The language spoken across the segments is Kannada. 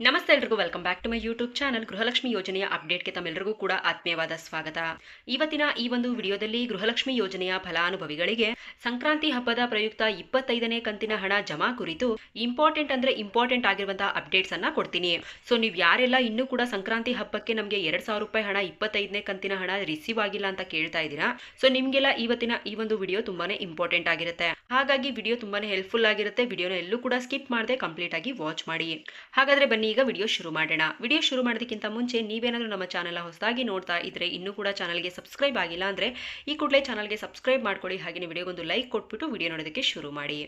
ನಮಸ್ತೆ ಎಲ್ರಿಗೂ welcome back to my YouTube channel Gruhalakshmi ಯೋಜನೆಯ ಅಪ್ಡೇಟ್ಗೆ ತಮ್ಮೆಲ್ಲರಿಗೂ ಕೂಡ ಆತ್ಮೀಯವಾದ ಸ್ವಾಗತ. ಇವತ್ತಿನ ಈ ಒಂದು ವಿಡಿಯೋದಲ್ಲಿ ಗೃಹಲಕ್ಷ್ಮಿ ಯೋಜನೆಯ ಫಲಾನುಭವಿಗಳಿಗೆ ಸಂಕ್ರಾಂತಿ ಹಬ್ಬದ ಪ್ರಯುಕ್ತ ಇಪ್ಪತ್ತೈದನೇ ಕಂತಿನ ಹಣ ಜಮಾ ಕುರಿತು ಇಂಪಾರ್ಟೆಂಟ್ ಅಂದ್ರೆ ಇಂಪಾರ್ಟೆಂಟ್ ಆಗಿರುವಂತಹ ಅಪ್ಡೇಟ್ಸ್ ಅನ್ನ ಕೊಡ್ತೀನಿ. ಸೊ ನೀವು ಯಾರೆಲ್ಲ ಇನ್ನೂ ಕೂಡ ಸಂಕ್ರಾಂತಿ ಹಬ್ಬಕ್ಕೆ ನಮಗೆ ಎರಡ್ ಸಾವಿರ ರೂಪಾಯಿ ಹಣ, ಇಪ್ಪತ್ತೈದನೇ ಕಂತಿನ ಹಣ ರಿಸೀವ್ ಆಗಿಲ್ಲ ಅಂತ ಕೇಳ್ತಾ ಇದ್ದೀರಾ? ಸೊ ನಿಮ್ಗೆಲ್ಲ ಇವತ್ತಿನ ಈ ಒಂದು ವಿಡಿಯೋ ತುಂಬಾನೇ ಇಂಪಾರ್ಟೆಂಟ್ ಆಗಿರುತ್ತೆ. ಹಾಗಾಗಿ ವಿಡಿಯೋ ತುಂಬಾನೇ ಹೆಲ್ಪ್ಫುಲ್ ಆಗಿರುತ್ತೆ. ವಿಡಿಯೋನ ಎಲ್ಲೂ ಕೂಡ ಸ್ಕಿಪ್ ಮಾಡದೆ ಕಂಪ್ಲೀಟ್ ಆಗಿ ವಾಚ್ ಮಾಡಿ. ಹಾಗಾದ್ರೆ ಬನ್ನಿ ಈಗ ವಿಡಿಯೋ ಶುರು ಮಾಡೋಣ. ವಿಡಿಯೋ ಶುರು ಮಾಡೋದಕ್ಕಿಂತ ಮುಂಚೆ ನೀವೇನಾದರೂ ನಮ್ಮ ಚಾನಲ್ ಹೊಸದಾಗಿ ನೋಡ್ತಾ ಇದ್ರೆ ಇನ್ನೂ ಕೂಡ ಚಾನಲ್ಗೆ ಸಬ್ಸ್ಕ್ರೈಬ್ ಆಗಿಲ್ಲ ಅಂದ್ರೆ ಈ ಕೂಡಲೇ ಚಾನಲ್ಗೆ ಸಬ್ಸ್ಕ್ರೈಬ್ ಮಾಡ್ಕೊಳ್ಳಿ. ಹಾಗೆ ವಿಡಿಯೋಗೊಂದು ಲೈಕ್ ಕೊಟ್ಬಿಟ್ಟು ವಿಡಿಯೋ ನೋಡೋದಕ್ಕೆ ಶುರು ಮಾಡಿ.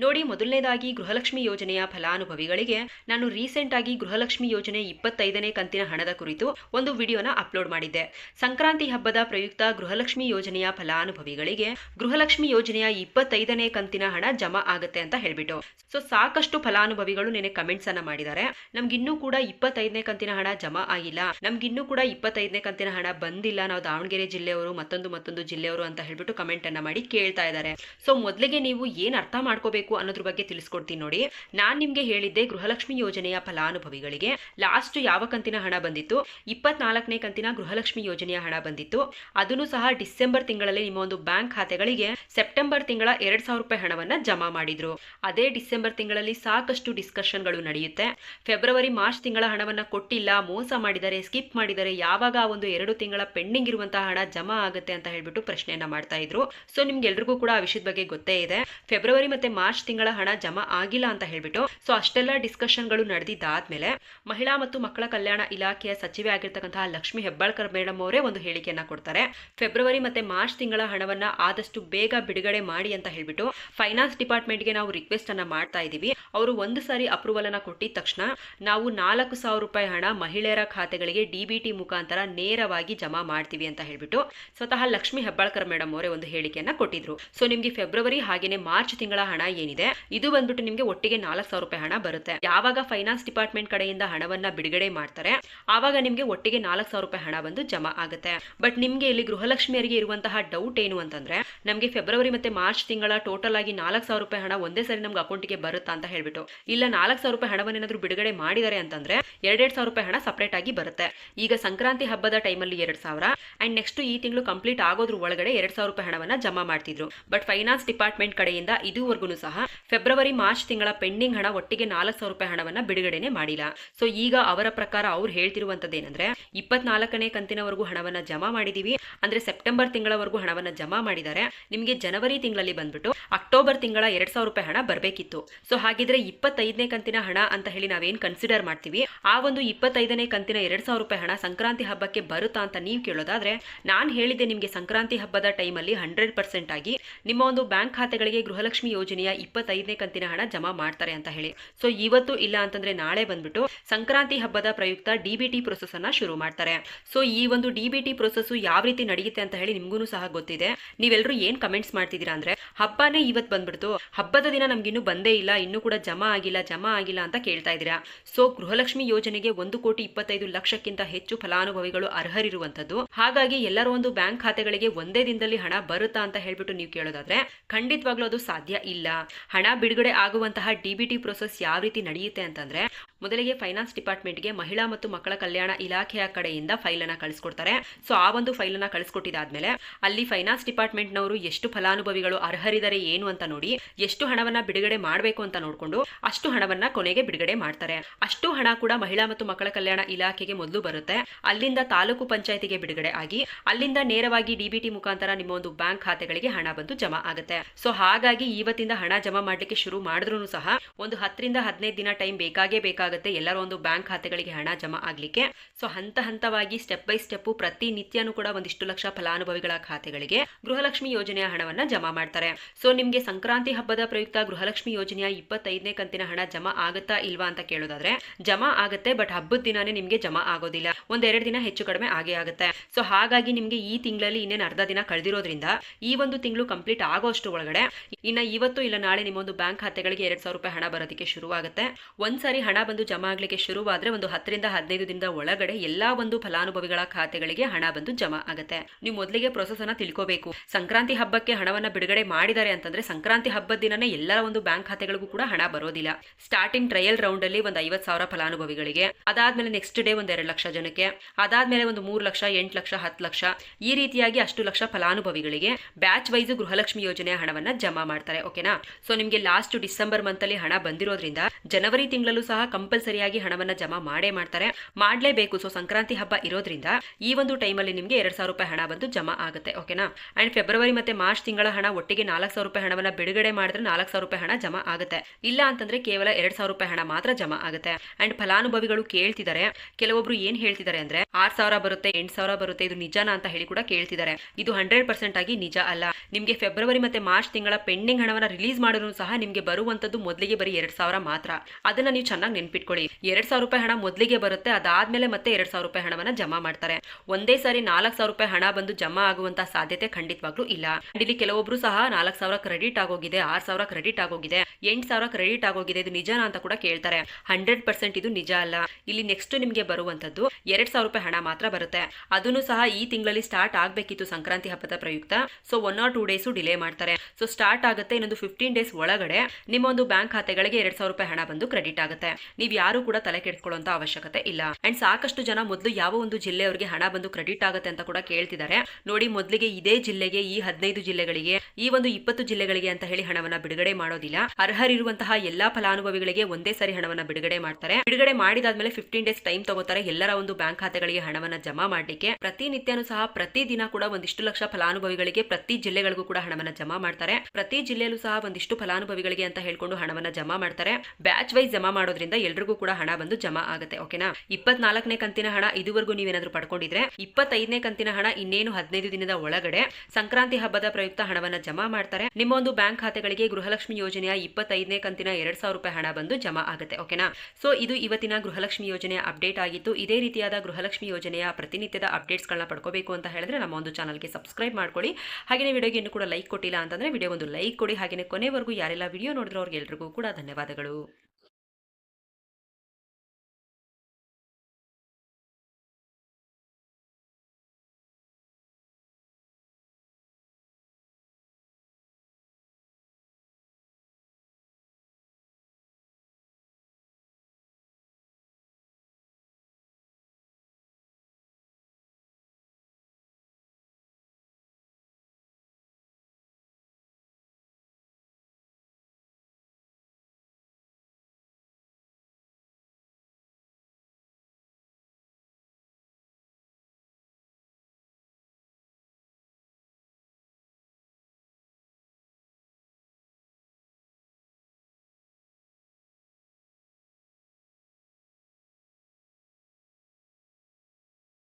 ನೋಡಿ, ಮೊದಲನೇದಾಗಿ ಗೃಹಲಕ್ಷ್ಮಿ ಯೋಜನೆಯ ಫಲಾನುಭವಿಗಳಿಗೆ ನಾನು ರೀಸೆಂಟ್ ಆಗಿ ಗೃಹಲಕ್ಷ್ಮಿ ಯೋಜನೆ ಇಪ್ಪತ್ತೈದನೇ ಕಂತಿನ ಹಣದ ಕುರಿತು ಒಂದು ವಿಡಿಯೋನ ಅಪ್ಲೋಡ್ ಮಾಡಿದ್ದೆ. ಸಂಕ್ರಾಂತಿ ಹಬ್ಬದ ಪ್ರಯುಕ್ತ ಗೃಹಲಕ್ಷ್ಮಿ ಯೋಜನೆಯ ಫಲಾನುಭವಿಗಳಿಗೆ ಗೃಹಲಕ್ಷ್ಮಿ ಯೋಜನೆಯ ಇಪ್ಪತ್ತೈದನೇ ಕಂತಿನ ಹಣ ಜಮಾ ಆಗುತ್ತೆ ಅಂತ ಹೇಳ್ಬಿಟ್ಟು. ಸೊ, ಸಾಕಷ್ಟು ಫಲಾನುಭವಿಗಳು ನಿನ್ನೆ ಕಮೆಂಟ್ಸ್ ಅನ್ನ ಮಾಡಿದ್ದಾರೆ. ನಮ್ಗಿನ್ನೂ ಕೂಡ ಇಪ್ಪತ್ತೈದನೇ ಕಂತಿನ ಹಣ ಜಮಾ ಆಗಿಲ್ಲ. ನಮ್ಗಿನ್ನೂ ಕೂಡ ಇಪ್ಪತ್ತೈದನೇ ಕಂತಿನ ಹಣ ಬಂದಿಲ್ಲ. ನಾವು ದಾವಣಗೆರೆ ಜಿಲ್ಲೆಯವರು, ಮತ್ತೊಂದು ಮತ್ತೊಂದು ಜಿಲ್ಲೆಯವರು ಅಂತ ಹೇಳ್ಬಿಟ್ಟು ಕಮೆಂಟ್ ಅನ್ನ ಮಾಡಿ ಕೇಳ್ತಾ ಇದ್ದಾರೆ. ಸೊ ಮೊದಲಿಗೆ ನೀವು ಏನ್ ಅರ್ಥ ಮಾಡ್ಕೋಬೇಕು ಅನ್ನೋದ್ರ ಬಗ್ಗೆ ತಿಳಿಸ್ಕೊಡ್ತೀನಿ ನೋಡಿ. ನಾನ್ ನಿಮ್ಗೆ ಹೇಳಿದ್ದೆ ಗೃಹಲಕ್ಷ್ಮಿ ಯೋಜನೆಯ ಫಲಾನುಭವಿಗಳಿಗೆ ಲಾಸ್ಟ್ ಯಾವ ಕಂತಿನ ಹಣ ಬಂದಿತ್ತು? ಇಪ್ಪತ್ನಾಲ್ಕನೇ ಕಂತಿನ ಗೃಹಲಕ್ಷ್ಮಿ ಯೋಜನೆಯ ಹಣ ಬಂದಿತ್ತು. ಅದನ್ನು ಸಹ ಡಿಸೆಂಬರ್ ತಿಂಗಳಲ್ಲಿ ನಿಮ್ಮ ಒಂದು ಬ್ಯಾಂಕ್ ಖಾತೆಗಳಿಗೆ ಸೆಪ್ಟೆಂಬರ್ ತಿಂಗಳ ಎರಡ್ ಸಾವಿರ ರೂಪಾಯಿ ಹಣವನ್ನ ಜಮಾ ಮಾಡಿದ್ರು. ಅದೇ ಡಿಸೆಂಬರ್ ತಿಂಗಳಲ್ಲಿ ಸಾಕಷ್ಟು ಡಿಸ್ಕಷನ್ಗಳು ನಡೆಯುತ್ತೆ. ಫೆಬ್ರವರಿ ಮಾರ್ಚ್ ತಿಂಗಳ ಹಣವನ್ನ ಕೊಟ್ಟಿಲ್ಲ, ಮೋಸ ಮಾಡಿದರೆ, ಸ್ಕಿಪ್ ಮಾಡಿದರೆ ಯಾವಾಗ ಒಂದು ಎರಡು ತಿಂಗಳ ಪೆಂಡಿಂಗ್ ಇರುವಂತಹ ಹಣ ಜಮಾ ಆಗುತ್ತೆ ಅಂತ ಹೇಳ್ಬಿಟ್ಟು ಪ್ರಶ್ನೆಯನ್ನ ಮಾಡ್ತಾ ಇದ್ರು. ಸೊ ನಿಮ್ಗೆ ಎಲ್ರಿಗೂ ಕೂಡ ಆ ವಿಷಯದ ಬಗ್ಗೆ ಗೊತ್ತೇ ಇದೆ. ಫೆಬ್ರವರಿ ಮತ್ತೆ ಮಾರ್ಚ್ ತಿಂಗಳ ಹಣ ಜಮಾ ಆಗಿಲ್ಲ ಅಂತ ಹೇಳ್ಬಿಟ್ಟು ಸೊ ಅಷ್ಟೆಲ್ಲ ಡಿಸ್ಕಷನ್ಗಳು ನಡೆದಿದ್ದಾದ್ಮೇಲೆ ಮಹಿಳಾ ಮತ್ತು ಮಕ್ಕಳ ಕಲ್ಯಾಣ ಇಲಾಖೆಯ ಸಚಿವೆ ಆಗಿರ್ತಕ್ಕಂತಹ ಲಕ್ಷ್ಮಿ ಹೆಬ್ಬಾಳ್ಕರ್ ಮೇಡಮ್ ಅವರೇ ಒಂದು ಹೇಳಿಕೆಯನ್ನ ಕೊಡ್ತಾರೆ. ಫೆಬ್ರವರಿ ಮತ್ತೆ ಮಾರ್ಚ್ ತಿಂಗಳ ಹಣವನ್ನ ಆದಷ್ಟು ಬೇಗ ಬಿಡುಗಡೆ ಮಾಡಿ ಅಂತ ಹೇಳ್ಬಿಟ್ಟು ಫೈನಾನ್ಸ್ ಡಿಪಾರ್ಟ್ಮೆಂಟ್ಗೆ ನಾವು ರಿಕ್ವೆಸ್ಟ್ ಅನ್ನ ಮಾಡ್ತಾ ಇದೀವಿ. ಅವರು ಒಂದು ಸಾರಿ ಅಪ್ರೂವಲ್ ಅನ್ನ ಕೊಟ್ಟಿದ ತಕ್ಷಣ ನಾವು ನಾಲ್ಕು ಸಾವಿರ ರೂಪಾಯಿ ಹಣ ಮಹಿಳೆಯರ ಖಾತೆಗಳಿಗೆ ಡಿಬಿಟಿ ಮುಖಾಂತರ ನೇರವಾಗಿ ಜಮಾ ಮಾಡ್ತೀವಿ ಅಂತ ಹೇಳ್ಬಿಟ್ಟು ಸ್ವತಃ ಲಕ್ಷ್ಮಿ ಹೆಬ್ಬಾಳ್ಕರ್ ಮೇಡಮ್ ಅವರೇ ಒಂದು ಹೇಳಿಕೆಯನ್ನ ಕೊಟ್ಟಿದ್ರು. ಸೊ, ನಿಮ್ಗೆ ಫೆಬ್ರವರಿ ಹಾಗೇನೆ ಮಾರ್ಚ್ ತಿಂಗಳ ಹಣ ಏನಿದೆ, ಇದು ಬಂದ್ಬಿಟ್ಟು ನಿಮ್ಗೆ ಒಟ್ಟಿಗೆ ನಾಲ್ಕು ಸಾವಿರ ರೂಪಾಯಿ ಹಣ ಬರುತ್ತೆ. ಯಾವಾಗ ಫೈನಾನ್ಸ್ ಡಿಪಾರ್ಟ್ಮೆಂಟ್ ಕಡೆಯಿಂದ ಹಣವನ್ನ ಬಿಡುಗಡೆ ಮಾಡ್ತಾರೆ, ಆವಾಗ ನಿಮ್ಗೆ ಒಟ್ಟಿಗೆ ನಾಲ್ಕು ಸಾವಿರ ರೂಪಾಯಿ ಹಣ ಬಂದು ಜಮಾ ಆಗುತ್ತೆ. ಬಟ್ ನಿಮ್ಗೆ ಇಲ್ಲಿ ಗೃಹಲಕ್ಷ್ಮಿಯರಿಗೆ ಇರುವಂತಹ ಡೌಟ್ ಏನು ಅಂತಂದ್ರೆ, ನಮ್ಗೆ ಫೆಬ್ರವರಿ ಮತ್ತೆ ಮಾರ್ಚ್ ತಿಂಗಳ ಟೋಟಲ್ ಆಗಿ ನಾಲ್ಕು ಸಾವಿರ ರೂಪಾಯಿ ಹಣ ಒಂದೇ ಸರಿ ನಮ್ಗೆ ಅಕೌಂಟ್ಗೆ ಬರುತ್ತಾ ಅಂತ ಹೇಳ್ಬಿಟ್ಟು, ಇಲ್ಲ ನಾಲ್ಕು ಸಾವಿರ ರೂಪಾಯಿ ಹಣವನ್ನೇನಾದ್ರೂ ಬಿಡುಗಡೆ ಮಾಡಿದ್ದಾರೆ ಅಂತಂದ್ರೆ ಎರಡೆರಡು ಸಾವಿರ ರೂಪಾಯಿ ಹಣ ಸಪರೇಟ್ ಆಗಿ ಬರುತ್ತೆ. ಈಗ ಸಂಕ್ರಾಂತಿ ಹಬ್ಬದ ಟೈಮಲ್ಲಿ ಎರಡ್ ಸಾವಿರ ಅಂಡ್ ನೆಕ್ಸ್ಟ್ ಈ ತಿಂಗಳು ಕಂಪ್ಲೀಟ್ ಆಗೋದ್ರ ಒಳಗಡೆ ಎರಡ್ ಸಾವಿರ ರೂಪಾಯಿ ಹಣವನ್ನ ಜಮಾ ಮಾಡ್ತಿದ್ರು. ಬಟ್ ಫೈನಾನ್ಸ್ ಡಿಪಾರ್ಟ್ಮೆಂಟ್ ಕಡೆಯಿಂದ ಇದುವರೆಗೂ ಸಹ ಫೆಬ್ರವರಿ ಮಾರ್ಚ್ ತಿಂಗಳ ಪೆಂಡಿಂಗ್ ಹಣ ಒಟ್ಟಿಗೆ ನಾಲ್ಕು ಸಾವಿರ ರೂಪಾಯಿ ಹಣವನ್ನ ಬಿಡುಗಡೆನೆ ಮಾಡಿಲ್ಲ. ಸೊ ಈಗ ಅವರ ಪ್ರಕಾರ ಅವ್ರು ಹೇಳ್ತಿರುವಂತದ್ದೇನೆಂದ್ರೆ ಇಪ್ಪತ್ನಾಲ್ಕನೇ ಕಂತಿನವರೆಗೂ ಹಣವನ್ನ ಜಮಾ ಮಾಡಿದೀವಿ. ಅಂದ್ರೆ ಸೆಪ್ಟೆಂಬರ್ ತಿಂಗಳವರೆಗೂ ಹಣವನ್ನ ಜಮಾ ಮಾಡಿದ್ದಾರೆ ನಿಮಗೆ ಜನವರಿ ತಿಂಗಳಲ್ಲಿ ಬಂದ್ಬಿಟ್ಟು ಅಕ್ಟೋಬರ್ ತಿಂಗಳ ಎರಡ್ ಸಾವಿರ ರೂಪಾಯಿ ಹಣ ಬರಬೇಕಿತ್ತು. ಸೊ ಹಾಗಿದ್ರೆ ಇಪ್ಪತ್ತೈದನೇ ಕಂತಿನ ಹಣ ಅಂತ ಹೇಳಿ ನಾವೇನ್ ಕನ್ಸಿಡರ್ ಮಾಡ್ತೀವಿ. ಆ ಒಂದು ಇಪ್ಪತ್ತೈದನೇ ಕಂತಿನ ಎರಡ್ ಸಾವಿರ ರೂಪಾಯಿ ಹಣ ಸಂಕ್ರಾಂತಿ ಹಬ್ಬಕ್ಕೆ ಬರುತ್ತಾ ಅಂತ ನೀವು ಕೇಳೋದಾದ್ರೆ, ನಾನು ಹೇಳಿದೆ ನಿಮಗೆ ಸಂಕ್ರಾಂತಿ ಹಬ್ಬದ ಟೈಮಲ್ಲಿ ಹಂಡ್ರೆಡ್ ಪರ್ಸೆಂಟ್ ಆಗಿ ನಿಮ್ಮ ಒಂದು ಬ್ಯಾಂಕ್ ಖಾತೆಗಳಿಗೆ ಗೃಹಲಕ್ಷ್ಮಿ ಯೋಜನೆಯ ಇಪ್ಪತ್ತೈದನೇ ಕಂತಿನ ಹಣ ಜಮಾ ಮಾಡ್ತಾರೆ ಅಂತ ಹೇಳಿ. ಸೊ ಇವತ್ತು ಇಲ್ಲ ಅಂತಂದ್ರೆ ನಾಳೆ ಬಂದ್ಬಿಟ್ಟು ಸಂಕ್ರಾಂತಿ ಹಬ್ಬದ ಪ್ರಯುಕ್ತ ಡಿಬಿಟಿ ಪ್ರೊಸೆಸ್ ಅನ್ನ ಶುರು ಮಾಡ್ತಾರೆ. ಸೊ ಈ ಒಂದು ಡಿಬಿಟಿ ಪ್ರೊಸೆಸ್ ಯಾವ ರೀತಿ ನಡೆಯುತ್ತೆ ಅಂತ ಹೇಳಿ ನಿಮ್ಗೂ ಸಹ ಗೊತ್ತಿದೆ. ನೀವೆಲ್ಲರೂ ಏನ್ ಕಮೆಂಟ್ಸ್ ಮಾಡ್ತಿದ್ದೀರಾ ಅಂದ್ರೆ, ಹಬ್ಬನೇ ಇವತ್ತು ಬಂದ್ಬಿಡ್ತು. ಹಬ್ಬದ ದಿನ ನಮ್ಗಿನ್ನೂ ಬಂದೇ ಇಲ್ಲ, ಇನ್ನೂ ಕೂಡ ಜಮಾ ಆಗಿಲ್ಲ ಜಮಾ ಆಗಿಲ್ಲ ಅಂತ ಕೇಳ್ತಾ ಇದ್ದೀರಾ. ಸೊ ಗೃಹಲಕ್ಷ್ಮಿ ಯೋಜನೆಗೆ ಒಂದು ಕೋಟಿ ಇಪ್ಪತ್ತೈದು ಲಕ್ಷಕ್ಕಿಂತ ಹೆಚ್ಚು ಫಲಾನುಭವಿಗಳು ಅರ್ಹರಿರುವಂತದ್ದು ಹಾಗಾಗಿ ಎಲ್ಲರ ಒಂದು ಬ್ಯಾಂಕ್ ಖಾತೆಗಳಿಗೆ ಒಂದೇ ದಿನದಲ್ಲಿ ಹಣ ಬರುತ್ತಾ ಅಂತ ಹೇಳ್ಬಿಟ್ಟು ನೀವು ಕೇಳೋದಾದ್ರೆ, ಖಂಡಿತವಾಗ್ಲೂ ಅದು ಸಾಧ್ಯ ಇಲ್ಲ. ಹಣ ಬಿಡುಗಡೆ ಆಗುವಂತಹ ಡಿಬಿಟಿ ಪ್ರೊಸೆಸ್ ಯಾವ ರೀತಿ ನಡೆಯುತ್ತೆ ಅಂತಂದ್ರೆ, ಮೊದಲಿಗೆ ಫೈನಾನ್ಸ್ ಡಿಪಾರ್ಟ್ಮೆಂಟ್ಗೆ ಮಹಿಳಾ ಮತ್ತು ಮಕ್ಕಳ ಕಲ್ಯಾಣ ಇಲಾಖೆಯ ಕಡೆಯಿಂದ ಫೈಲ್ ಅನ್ನ ಕಳಿಸ್ಕೊಡ್ತಾರೆ. ಸೊ ಆ ಒಂದು ಫೈಲ್ ಅನ್ನ ಕಳಿಸ್ಕೊಟ್ಟಿದಾದ್ಮೇಲೆ ಅಲ್ಲಿ ಫೈನಾನ್ಸ್ ಡಿಪಾರ್ಟ್ಮೆಂಟ್ನವರು ಎಷ್ಟು ಫಲಾನುಭವಿಗಳು ಅರ್ಹರಿದ್ದಾರೆ ಏನು ಅಂತ ನೋಡಿ, ಎಷ್ಟು ಹಣವನ್ನ ಬಿಡುಗಡೆ ಮಾಡಬೇಕು ಅಂತ ನೋಡಿಕೊಂಡು ಅಷ್ಟು ಹಣವನ್ನ ಕೊನೆಗೆ ಬಿಡುಗಡೆ ಮಾಡ್ತಾರೆ. ಅಷ್ಟು ಹಣ ಕೂಡ ಮಹಿಳಾ ಮತ್ತು ಮಕ್ಕಳ ಕಲ್ಯಾಣ ಇಲಾಖೆಗೆ ಮೊದಲು ಬರುತ್ತೆ. ಅಲ್ಲಿಂದ ತಾಲೂಕು ಪಂಚಾಯತಿಗೆ ಬಿಡುಗಡೆ ಆಗಿ, ಅಲ್ಲಿಂದ ನೇರವಾಗಿ ಡಿಬಿಟಿ ಮುಖಾಂತರ ನಿಮ್ಮ ಒಂದು ಬ್ಯಾಂಕ್ ಖಾತೆಗಳಿಗೆ ಹಣ ಬಂದು ಜಮಾ ಆಗುತ್ತೆ. ಸೊ ಹಾಗಾಗಿ ಇವತ್ತಿಂದ ಹಣ ಜಮಾ ಮಾಡ್ಲಿಕ್ಕೆ ಶುರು ಮಾಡಿದ್ರು ಸಹ ಒಂದು ಹತ್ತರಿಂದ ಹದಿನೈದು ದಿನ ಟೈಮ್ ಬೇಕಾಗೇ ಬೇಕಾಗುತ್ತೆ ಎಲ್ಲರ ಒಂದು ಬ್ಯಾಂಕ್ ಖಾತೆಗಳಿಗೆ ಹಣ ಜಮಾ ಆಗ್ಲಿಕ್ಕೆ. ಸೊ ಹಂತ ಹಂತವಾಗಿ ಸ್ಟೆಪ್ ಬೈ ಸ್ಟೆಪ್ ಪ್ರತಿ ನಿತ್ಯನೂ ಕೂಡ ಒಂದಿಷ್ಟು ಲಕ್ಷ ಫಲಾನುಭವಿಗಳ ಖಾತೆಗಳಿಗೆ ಗೃಹಲಕ್ಷ್ಮಿ ಯೋಜನೆಯ ಹಣವನ್ನ ಜಮಾ ಮಾಡ್ತಾರೆ. ಸೊ ನಿಮ್ಗೆ ಸಂಕ್ರಾಂತಿ ಹಬ್ಬದ ಪ್ರಯುಕ್ತ ಗೃಹಲಕ್ಷ್ಮಿ ಯೋಜನೆಯ ಇಪ್ಪತ್ತೈದನೇ ಕಂತಿನ ಹಣ ಜಮಾ ಆಗುತ್ತಾ ಇಲ್ವಾ ಅಂತ ಕೇಳೋದಾದ್ರೆ ಜಮಾ ಆಗುತ್ತೆ ಬಟ್ ಹಬ್ಬದ ದಿನಾನೇ ನಿಮ್ಗೆ ಜಮಾ ಆಗೋದಿಲ್ಲ. ಒಂದೆರಡು ದಿನ ಹೆಚ್ಚು ಕಡಿಮೆ ಆಗೇ ಆಗುತ್ತೆ. ಸೊ ಹಾಗಾಗಿ ನಿಮ್ಗೆ ಈ ತಿಂಗಳಲ್ಲಿ ಇನ್ನೇನು ಅರ್ಧ ದಿನ ಕಳೆದಿರೋದ್ರಿಂದ ಈ ಒಂದು ತಿಂಗಳು ಕಂಪ್ಲೀಟ್ ಆಗೋಷ್ಟು ಒಳಗಡೆ ಇನ್ನ ಇವತ್ತು ಇಲ್ಲ, ನಾಳೆ ನಿಮ್ಮ ಒಂದು ಬ್ಯಾಂಕ್ ಖಾತೆಗಳಿಗೆ ಎರಡ್ ಸಾವಿರ ರೂಪಾಯಿ ಹಣ ಬರೋದಕ್ಕೆ ಶುರುವಾಗುತ್ತೆ. ಒಂದ್ಸಾರಿ ಹಣ ಬಂದು ಜಮಾ ಆಗ್ಲಿಕ್ಕೆ ಶುರುವಾದ್ರೆ ಒಂದು ಹತ್ತರಿಂದ ಹದಿನೈದು ದಿನದ ಒಳಗಡೆ ಎಲ್ಲಾ ಒಂದು ಫಲಾನುಭವಿಗಳ ಖಾತೆಗಳಿಗೆ ಹಣ ಬಂದು ಜಮಾ ಆಗುತ್ತೆ. ನೀವು ಮೊದಲಿಗೆ ಪ್ರೊಸೆಸ್ ಅನ್ನ ತಿಳ್ಕೋಬೇಕು. ಸಂಕ್ರಾಂತಿ ಹಬ್ಬಕ್ಕೆ ಹಣವನ್ನ ಬಿಡುಗಡೆ ಮಾಡಿದ್ದಾರೆ ಅಂತಂದ್ರೆ ಸಂಕ್ರಾಂತಿ ಹಬ್ಬದ ದಿನನೇ ಎಲ್ಲರ ಒಂದು ಬ್ಯಾಂಕ್ ಖಾತೆಗಳಿಗೂ ಕೂಡ ಹಣ ಬರೋದಿಲ್ಲ. ಸ್ಟಾರ್ಟಿಂಗ್ ಟ್ರಯಲ್ ರೌಂಡ್ ಅಲ್ಲಿ ಒಂದು ಸಾವಿರ ಫಲಾನುಭವಿಗಳಿಗೆ. ಅದಾದ್ಮೇಲೆ ನೆಕ್ಸ್ಟ್ ಡೇ ಒಂದು ಎರಡು ಲಕ್ಷ ಜನಕ್ಕೆ. ಅದಾದ್ಮೇಲೆ ಒಂದು ಮೂರು ಲಕ್ಷ, ಎಂಟು ಲಕ್ಷ, ಹತ್ತು ಲಕ್ಷ. ಈ ರೀತಿಯಾಗಿ ಅಷ್ಟು ಲಕ್ಷ ಫಲಾನುಭವಿಗಳಿಗೆ ಬ್ಯಾಚ್ ವೈಸ್ ಗೃಹಲಕ್ಷ್ಮಿ ಯೋಜನೆ ಹಣವನ್ನ ಜಮಾ ಮಾಡ್ತಾರೆ ಓಕೆನಾ ಸೊ ನಿಮಗೆ ಲಾಸ್ಟ್ ಡಿಸೆಂಬರ್ ಮಂತ್ ಅಲ್ಲಿ ಹಣ ಬಂದಿರೋದ್ರಿಂದ ಜನವರಿ ತಿಂಗಳಲ್ಲೂ ಸಹ ಕಂಪಲ್ಸರಿಯಾಗಿ ಹಣವನ್ನ ಜಮಾ ಮಾಡೇ ಮಾಡ್ತಾರೆ. ಮಾಡಲೇಬೇಕು. ಸೊ ಸಂಕ್ರಾಂತಿ ಹಬ್ಬ ಇರೋದ್ರಿಂದ ಈ ಒಂದು ಟೈಮಲ್ಲಿ ನಿಮಗೆ ಎರಡ್ ಸಾವಿರ ರೂಪಾಯಿ ಹಣ ಬಂದು ಜಮಾ ಆಗುತ್ತೆ ಓಕೆನಾ ಅಂಡ್ ಫೆಬ್ರವರಿ ಮತ್ತೆ ಮಾರ್ಚ್ ತಿಂಗಳ ಹಣ ಒಟ್ಟಿಗೆ ನಾಲ್ಕು ಸಾವಿರ ರೂಪಾಯಿ ಹಣವನ್ನ ಬಿಡುಗಡೆ ಮಾಡಿದ್ರೆ ನಾಲ್ಕು ಸಾವಿರ ರೂಪಾಯಿ ಹಣ ಜಮಾ ಆಗುತ್ತೆ. ಇಲ್ಲ ಅಂತಂದ್ರೆ ಕೇವಲ ಎರಡ್ ಸಾವಿರ ರೂಪಾಯಿ ಹಣ ಮಾತ್ರ ಜಮಾ ಆಗುತ್ತೆ. ಅಂಡ್ ಫಲಾನುಭವಿಗಳು ಕೇಳ್ತಿದ್ದಾರೆ ಕೆಲವೊಬ್ರು ಏನ್ ಹೇಳ್ತಿದ್ದಾರೆ ಅಂದ್ರೆ, ಆರ್ ಸಾವಿರ ಬರುತ್ತೆ, ಎಂಟ್ ಸಾವಿರ ಬರುತ್ತೆ, ಇದು ನಿಜಾನ ಅಂತ ಹೇಳಿ ಕೂಡ ಕೇಳ್ತಿದ್ದಾರೆ ಇದು ಹಂಡ್ರೆಡ್ ಪರ್ಸೆಂಟ್ ಆಗಿ ನಿಜ ಅಲ್ಲ. ನಿಮಗೆ ಫೆಬ್ರವರಿ ಮತ್ತೆ ಮಾರ್ಚ್ ತಿಂಗಳ ಪೆಂಡಿಂಗ್ ಹಣವನ್ನ ರಿಲೀಸ್ ಮಾಡಿದ್ರು ಸಹ ನಿಮಗೆ ಬರುವಂತದ್ದು ಮೊದಲಿಗೆ ಬರೀ ಎರಡ್ ಮಾತ್ರ. ಅದನ್ನ ನೀವು ಚೆನ್ನಾಗಿ ನೆನ್ಪಿಟ್ಕೊಳ್ಳಿ. ಎರಡ್ ರೂಪಾಯಿ ಹಣ ಮೊದಲಿಗೆ ಬರುತ್ತೆ, ಅದಾದ್ಮೇಲೆ ಮತ್ತೆ ಎರಡ್ ಸಾವಿರ ರೂಪಾಯಿ ಹಣವನ್ನ ಜಮಾ ಮಾಡ್ತಾರೆ. ಒಂದೇ ಸಾರಿ ನಾಲ್ಕು ಸಾವಿರ ರೂಪಾಯಿ ಹಣ ಬಂದು ಜಮಾ ಆಗುವಂತ ಸಾಧ್ಯತೆ ಖಂಡಿತವಾಗ್ಲೂ ಇಲ್ಲ. ಇಲ್ಲಿ ಕೆಲವೊಬ್ರು ಸಹ ನಾಲ್ಕು ಸಾವಿರ ಕ್ರೆಡಿಟ್ ಆಗೋಗಿದೆ, ಆರ್ ಸಾವಿರ ಕ್ರೆಡಿಟ್ ಆಗೋಗಿದೆ, ಎಂಟ್ ಸಾವಿರ ಕ್ರೆಡಿಟ್ ಆಗೋಗಿದೆ, ಇದು ನಿಜಾನ ಅಂತ ಕೂಡ ಕೇಳ್ತಾರೆ. ಹಂಡ್ರೆಡ್ ಪರ್ಸೆಂಟ್ ಇದು ನಿಜ ಅಲ್ಲ. ಇಲ್ಲಿ ನೆಕ್ಸ್ಟ್ ನಿಮಗೆ ಬರುವಂತದ್ದು ಎರಡ್ ಸಾವಿರ ರೂಪಾಯಿ ಹಣ ಮಾತ್ರ ಬರುತ್ತೆ. ಅದನ್ನು ಸಹ ಈ ತಿಂಗಳಲ್ಲಿ ಸ್ಟಾರ್ಟ್ ಆಗಬೇಕಿತ್ತು ಸಂಕ್ರಾಂತಿ ಹಬ್ಬದ ಪ್ರಯುಕ್ತ. So one or two days delay ಮಾಡ್ತಾರೆ. ಸೊ ಸ್ಟಾರ್ಟ್ ಆಗುತ್ತೆ ಇನ್ನೊಂದು ಫಿಫ್ಟೀನ್ ಡೇಸ್ ಒಳಗಡೆ ನಿಮ್ಮ ಒಂದು ಬ್ಯಾಂಕ್ ಖಾತೆಗಳಿಗೆ ಎರಡ್ ಸಾವಿರ ರೂಪಾಯಿ ಹಣ ಬಂದು ಕ್ರೆಡಿಟ್ ಆಗುತ್ತೆ. ನೀವು ಯಾರು ಕೂಡ ತಲೆ ಕೆಡಿಸಿಕೊಳ್ಳುವಂತ ಅವಶ್ಯಕತೆ ಇಲ್ಲ. ಅಂಡ್ ಸಾಕಷ್ಟು ಜನ ಮೊದಲು ಯಾವ ಒಂದು ಜಿಲ್ಲೆಯವರಿಗೆ ಹಣ ಬಂದು ಕ್ರೆಡಿಟ್ ಆಗುತ್ತೆ ಅಂತ ಕೂಡ ಕೇಳ್ತಿದ್ದಾರೆ. ನೋಡಿ, ಮೊದಲಿಗೆ ಇದೇ ಜಿಲ್ಲೆಗೆ, ಈ ಹದಿನೈದು ಜಿಲ್ಲೆಗಳಿಗೆ, ಈ ಒಂದು ಇಪ್ಪತ್ತು ಜಿಲ್ಲೆಗಳಿಗೆ ಅಂತ ಹೇಳಿ ಹಣವನ್ನ ಬಿಡುಗಡೆ ಮಾಡೋದಿಲ್ಲ. ಅರ್ಹರಿರುವಂತಹ ಎಲ್ಲಾ ಫಲಾನುಭವಿಗಳಿಗೆ ಒಂದೇ ಸಾರಿ ಹಣವನ್ನ ಬಿಡುಗಡೆ ಮಾಡ್ತಾರೆ. ಬಿಡುಗಡೆ ಮಾಡಿದಾದ್ಮೇಲೆ ಫಿಫ್ಟೀನ್ ಡೇಸ್ ಟೈಮ್ ತಗೋತಾರೆ. ಎಲ್ಲರ ಒಂದು ಬ್ಯಾಂಕ್ ಖಾತೆಗಳಿಗೆ ಹಣವನ್ನ ಜಮಾ ಮಾಡ್ಲಿಕ್ಕೆ. ಪ್ರತಿನಿತ್ಯನೂ ಸಹ ಪ್ರತಿ ದಿನ ಕೂಡ ಒಂದಿಷ್ಟು ಲಕ್ಷ ಫಲಾನುಭವಿಗಳಿಗೆ, ಪ್ರತಿ ಜಿಲ್ಲೆಗಳಿಗೂ ಕೂಡ ಹಣವನ್ನ ಜಮಾ ಮಾಡ್ತಾರೆ. ಪ್ರತಿ ಜಿಲ್ಲೆಯಲ್ಲೂ ಸಹ ಒಂದಿಷ್ಟು ಫಲಾನುಭವಿಗಳಿಗೆ ಅಂತ ಹೇಳ್ಕೊಂಡು ಹಣವನ್ನ ಜಮಾ ಮಾಡ್ತಾರೆ. ಬ್ಯಾಚ್ ವೈಸ್ ಜಮಾ ಮಾಡೋದ್ರಿಂದ ಎಲ್ರಿಗೂ ಕೂಡ ಹಣ ಬಂದು ಜಮಾ ಆಗುತ್ತೆ ಓಕೆನಾ ಇಪ್ಪತ್ನಾಲ್ಕನೇ ಕಂತಿನ ಹಣ ಇದುವರೆಗೂ ನೀವೇನಾದ್ರೂ ಪಡ್ಕೊಂಡಿದ್ರೆ, ಇಪ್ಪತ್ತೈದನೇ ಕಂತಿನ ಹಣ ಇನ್ನೇನು ಹದಿನೈದು ದಿನದ ಒಳಗಡೆ ಸಂಕ್ರಾಂತಿ ಹಬ್ಬದ ಪ್ರಯುಕ್ತ ಹಣವನ್ನ ಜಮಾ ಮಾಡ್ತಾರೆ. ನಿಮ್ಮ ಒಂದು ಬ್ಯಾಂಕ್ ಖಾತೆಗಳಿಗೆ ಗೃಹಲಕ್ಷ್ಮಿ ಯೋಜನೆಯ ಇಪ್ಪತ್ತೈದನೇ ಕಂತಿನ ಎರಡ್ ಸಾವಿರ ರೂಪಾಯಿ ಹಣ ಬಂದು ಜಮಾ ಆಗುತ್ತೆ ಓಕೆನಾ ಸೊ ಇದು ಇವತ್ತಿನ ಗೃಹಲಕ್ಷ್ಮಿ ಯೋಜನೆಯ ಅಪ್ಡೇಟ್ ಆಗಿತ್ತು. ಇದೇ ರೀತಿಯಾದ ಗೃಹಲಕ್ಷ್ಮಿ ಯೋಜನೆಯ ಪ್ರತಿನಿತ್ಯದ ಅಪ್ಡೇಟ್ಸ್ಗಳನ್ನ ಪಡ್ಕೋಬೇಕು ಅಂತ ಹೇಳಿದ್ರೆ ನಮ್ಮ ಒಂದು ಚಾನಲ್ಗೆ ಸಬ್ಸ್ಕ್ರೈಬ್ ಮಾಡ್ಕೊಳ್ಳಿ. ಹಾಗೆಯೇ ವಿಡಿಯೋಗೆ ಇನ್ನು ಕೂಡ ಲೈಕ್ ಕೊಟ್ಟಿಲ್ಲ ಅಂತಂದರೆ ವಿಡಿಯೋ ಒಂದು ಲೈಕ್ ಕೊಡಿ. ಹಾಗೆಯೇ ಕೊನೆವರೆಗೂ ಯಾರೆಲ್ಲ ವಿಡಿಯೋ ನೋಡಿದ್ರು ಅವ್ರಿಗೆಲ್ರಿಗೂ ಕೂಡ ಧನ್ಯವಾದಗಳು.